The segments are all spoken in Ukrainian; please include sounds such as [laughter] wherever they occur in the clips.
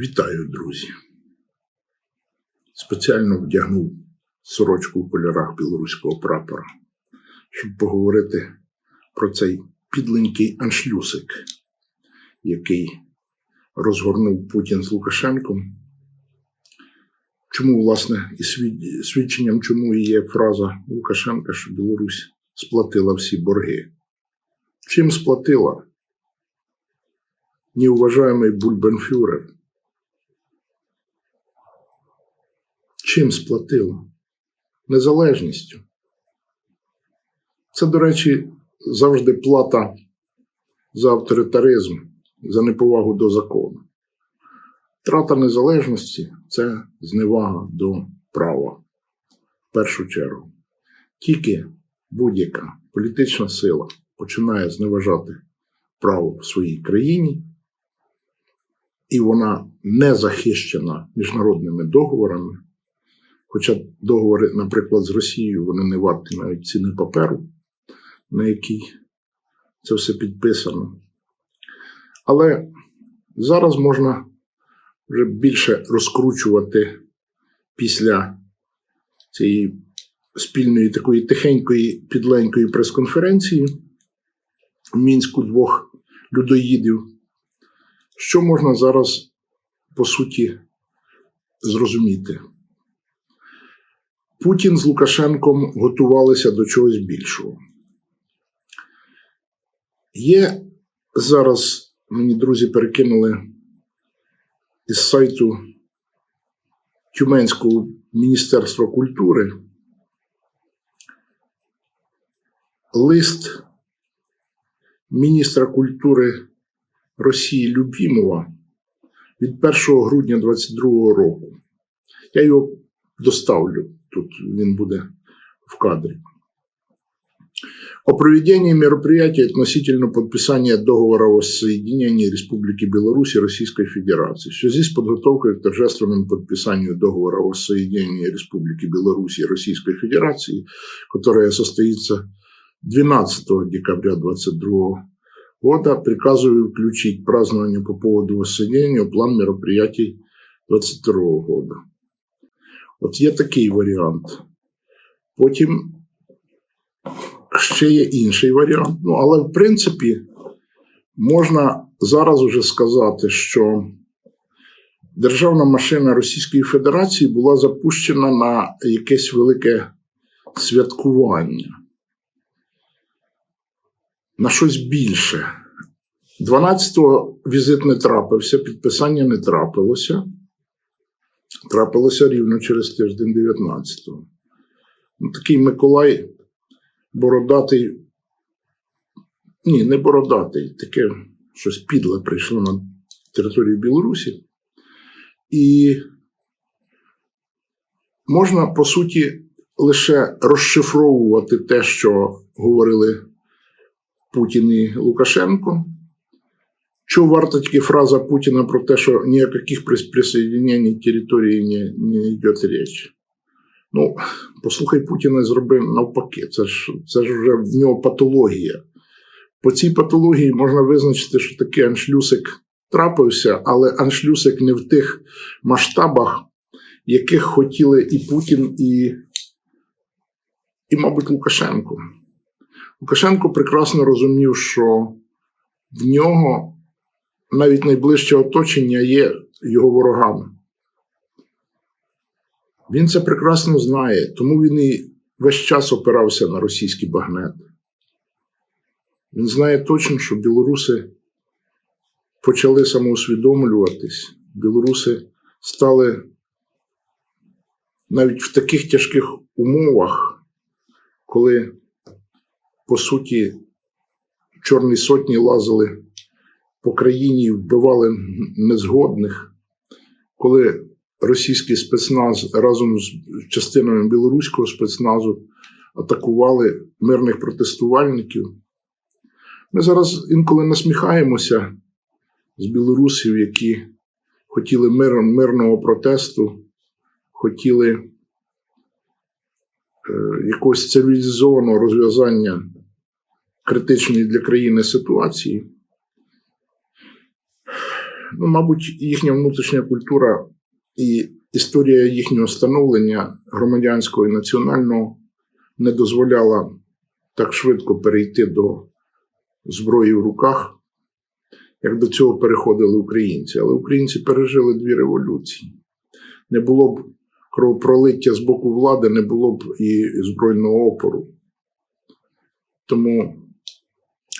Вітаю, друзі. Спеціально вдягнув сорочку в кольорах білоруського прапора, щоб поговорити про цей підленький аншлюсик, який розгорнув Путін з Лукашенком. Чому, власне, і свідченням чому і є фраза Лукашенка, що Білорусь сплатила всі борги? Чим сплатила? Неуважаемый Бульбенфюрер. Чим сплатила? Незалежністю. Це, до речі, завжди плата за авторитаризм, за неповагу до закону. Трата незалежності це зневага до права. В першу чергу. Тільки будь-яка політична сила починає зневажати право в своїй країні, і вона не захищена міжнародними договорами. Хоча договори, наприклад, з Росією, вони не варті навіть ціни паперу, на якій це все підписано. Але зараз можна вже більше розкручувати після цієї спільної такої тихенької, підленької прес-конференції в мінську двох людоїдів. Що можна зараз по суті зрозуміти? Путін з Лукашенком готувалися до чогось більшого. Є зараз, мені друзі перекинули із сайту Тюменського Міністерства культури лист міністра культури Росії Любімова від 1 грудня 2022 року. Я його доставлю, тут він буде в кадрі. О проведении мероприятий относительно подписания договора о воссоединении Республики Беларусь и Российской Федерации. В связи с подготовкой к торжественному подписанию договора о воссоединении Республики Беларусь и Российской Федерации, которое состоится 12 декабря 2022 года, приказываю включить празднование по поводу воссоединения в план мероприятий 2022 года. От є такий варіант. Потім ще є інший варіант. Ну, але в принципі, можна зараз уже сказати, що державна машина Російської Федерації була запущена на якесь велике святкування, на щось більше. 12-го візит не трапився, підписання не трапилося. Трапилося рівно через тиждень 19-го. Ну, такий Миколай бородатий. Ні, не бородатий, таке щось підле прийшло на територію Білорусі. І можна, по суті, лише розшифровувати те, що говорили Путін і Лукашенко. Що варта тільки фраза Путіна про те, що ні о яких присоединенні території не, не йде річ. Ну, послухай Путіна і зроби навпаки. Це ж, це ж вже в нього патологія. По цій патології можна визначити, що такий аншлюсик трапився, але аншлюсик не в тих масштабах, яких хотіли і Путін, і, і мабуть, Лукашенко. Лукашенко прекрасно розумів, що в нього навіть найближче оточення є його ворогами. Він це прекрасно знає, тому він і весь час опирався на російський багнет. Він знає точно, що білоруси почали самоусвідомлюватись, білоруси стали навіть в таких тяжких умовах, коли, по суті, Чорні сотні лазили по країні вбивали незгодних, коли російський спецназ разом з частинами білоруського спецназу атакували мирних протестувальників. Ми зараз інколи насміхаємося з білорусів, які хотіли мир, мирного протесту, хотіли е, якогось цивілізованого розв'язання критичної для країни ситуації. Ну, мабуть, їхня внутрішня культура і історія їхнього становлення громадянського і національного не дозволяла так швидко перейти до зброї в руках, як до цього переходили українці. Але українці пережили дві революції. Не було б кровопролиття з боку влади, не було б і збройного опору. Тому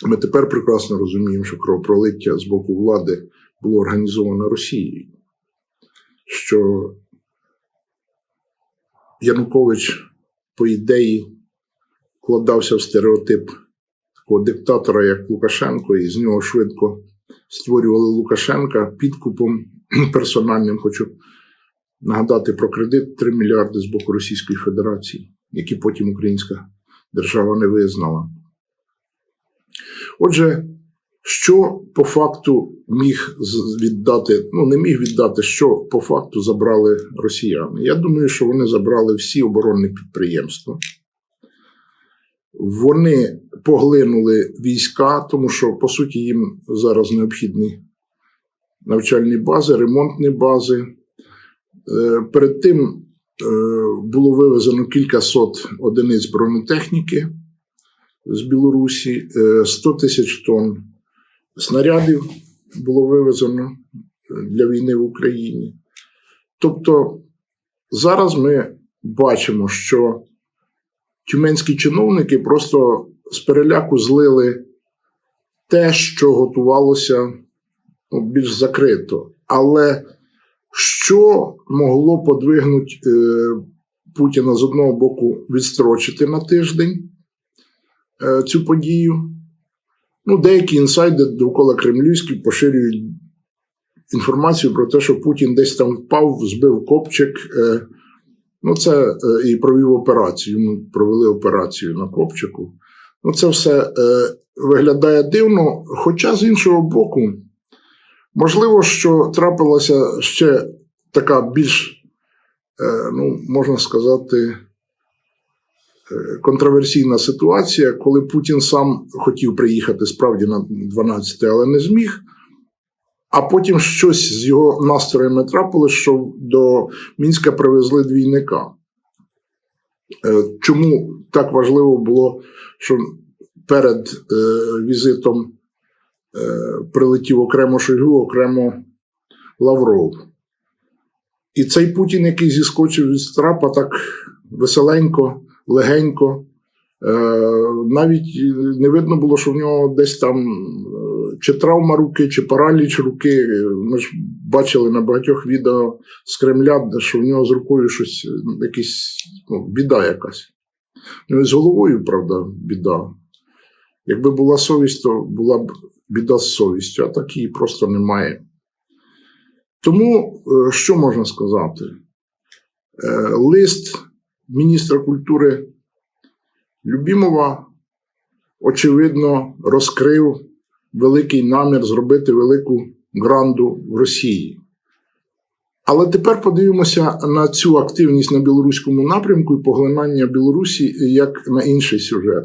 ми тепер прекрасно розуміємо, що кровопролиття з боку влади було організовано Росією. Що Янукович, по ідеї, вкладався в стереотип такого диктатора, як Лукашенко, і з нього швидко створювали Лукашенка підкупом [clears throat] персональним. Хочу нагадати про кредит 3 мільярди з боку Російської Федерації, які потім українська держава не визнала. Отже, що по факту міг віддати, ну не міг віддати, що по факту забрали росіяни? Я думаю, що вони забрали всі оборонні підприємства. Вони поглинули війська, тому що, по суті, їм зараз необхідні навчальні бази, ремонтні бази. Е, Перед тим е, було вивезено кілька сот одиниць бронетехніки з Білорусі, е, 100 тисяч тонн снарядів було вивезено для війни в Україні. Тобто зараз ми бачимо, що тюменські чиновники просто з переляку злили те, що готувалося ну, більш закрито. Але що могло подвигнути е, Путіна з одного боку відстрочити на тиждень е, цю подію? Ну, деякі інсайди довкола Кремлівські поширюють інформацію про те, що Путін десь там впав, збив копчик. Е, ну, це е, і провів операцію. Ми провели операцію на копчику. Ну, це все е, виглядає дивно. Хоча, з іншого боку, можливо, що трапилася ще така більш, ну, можна сказати, контроверсійна ситуація, коли Путін сам хотів приїхати справді на 12, але не зміг. А потім щось з його настроями трапилось, що до Мінська привезли двійника. Е, Чому так важливо було, що перед е, візитом е, прилетів окремо Шойгу, окремо Лавров. І цей Путін, який зіскочив від страпа так веселенько, легенько, е, навіть не видно було, що в нього десь там е, чи травма руки, чи параліч руки. Ми ж бачили на багатьох відео з Кремля, що в нього з рукою щось, якийсь, ну, біда якась. Ну і з головою, правда, біда. Якби була совість, то була б біда з совістю, а так її просто немає. Тому е, що можна сказати? Лист міністра культури Любімова, очевидно, розкрив великий намір зробити велику гранду в Росії. Але тепер подивимося на цю активність на білоруському напрямку і поглинання Білорусі як на інший сюжет.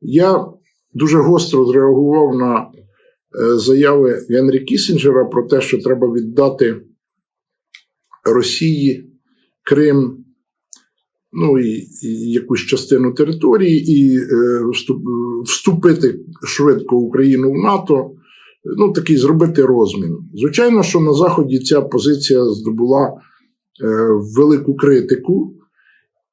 Я дуже гостро зреагував на е, заяви Генрі Кісінджера про те, що треба віддати Росії Крим, ну і, і якусь частину території, і е, вступ- вступити швидко Україну в НАТО. Ну, такий зробити розмін. Звичайно, що на Заході ця позиція здобула е, велику критику.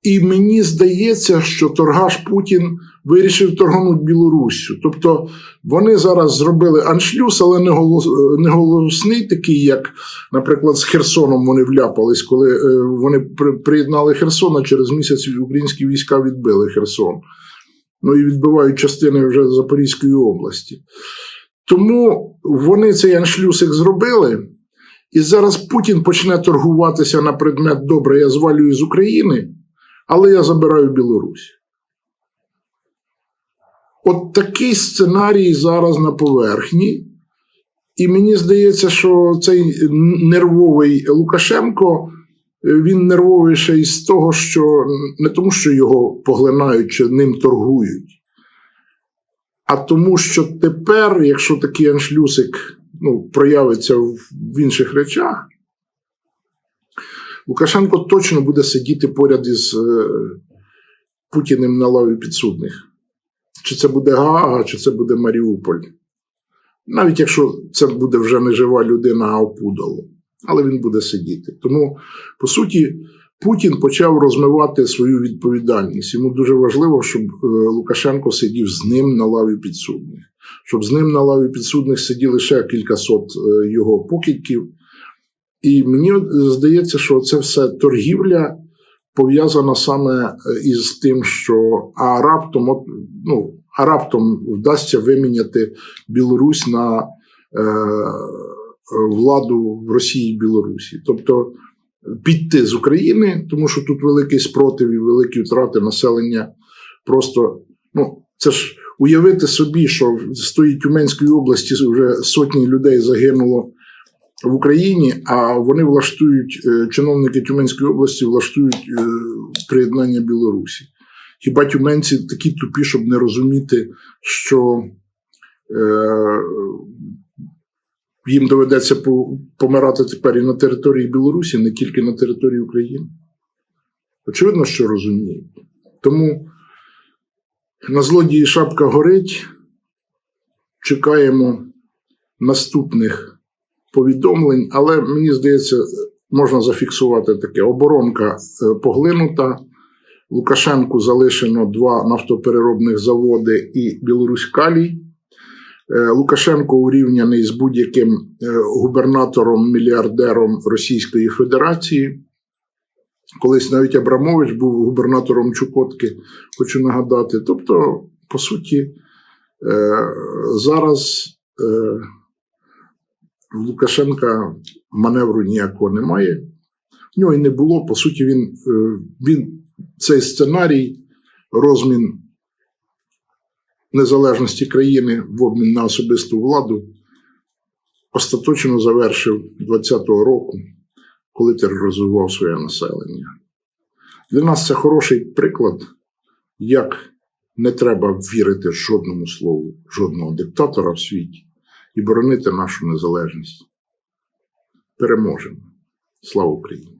І мені здається, що торгаш Путін вирішив торгнути Білоруссю. Тобто вони зараз зробили аншлюз, але не, голос, не голосний, такий, як, наприклад, з Херсоном вони вляпались, коли е, вони приєднали Херсон, а через місяць українські війська відбили Херсон. Ну і відбивають частини вже Запорізької області. Тому вони цей аншлюсик зробили. І зараз Путін почне торгуватися на предмет добре, я звалюю з України, але я забираю Білорусь. От такий сценарій зараз на поверхні. І мені здається, що цей нервовий Лукашенко, він нервовий ще із того, що не тому, що його поглинають чи ним торгують, а тому, що тепер, якщо такий аншлюсик ну, проявиться в інших речах, Лукашенко точно буде сидіти поряд із е, Путіним на лаві підсудних. Чи це буде Гаага, чи це буде Маріуполь. Навіть якщо це буде вже не жива людина, а опудало. Але він буде сидіти. Тому, по суті, Путін почав розмивати свою відповідальність. Йому дуже важливо, щоб е, Лукашенко сидів з ним на лаві підсудних, щоб з ним на лаві підсудних сиділи ще кількасот е, його покидьків. І мені е, здається, що це все торгівля пов'язана саме е, із тим, що а раптом, ну, а раптом вдасться виміняти Білорусь на е, владу в Росії і Білорусі. Тобто піти з України, тому що тут великий спротив і великі втрати населення. Просто ну, це ж уявити собі, що з тої Тюменської області вже сотні людей загинуло в Україні, а вони влаштують, е, чиновники Тюменської області влаштують е, приєднання Білорусі. Хіба тюменці такі тупі, щоб не розуміти, що е, їм доведеться помирати тепер і на території Білорусі, не тільки на території України? Очевидно, що розуміють. Тому на злодії шапка горить. Чекаємо наступних повідомлень, але мені здається, можна зафіксувати таке: оборонка е, поглинута. Лукашенку залишено два нафтопереробних заводи і Білорусь Калій. Е, Лукашенко урівняний з будь-яким е, губернатором-мільярдером Російської Федерації. Колись навіть Абрамович був губернатором Чукотки, хочу нагадати. Тобто, по суті, зараз в Лукашенка маневру ніякого немає. В нього і не було. По суті, він, е, він цей сценарій, розмін незалежності країни в обмін на особисту владу, остаточно завершив 20-го року, коли тероризував своє населення. Для нас це хороший приклад, як не треба вірити жодному слову, жодного диктатора в світі і боронити нашу незалежність. Переможемо. Слава Україні!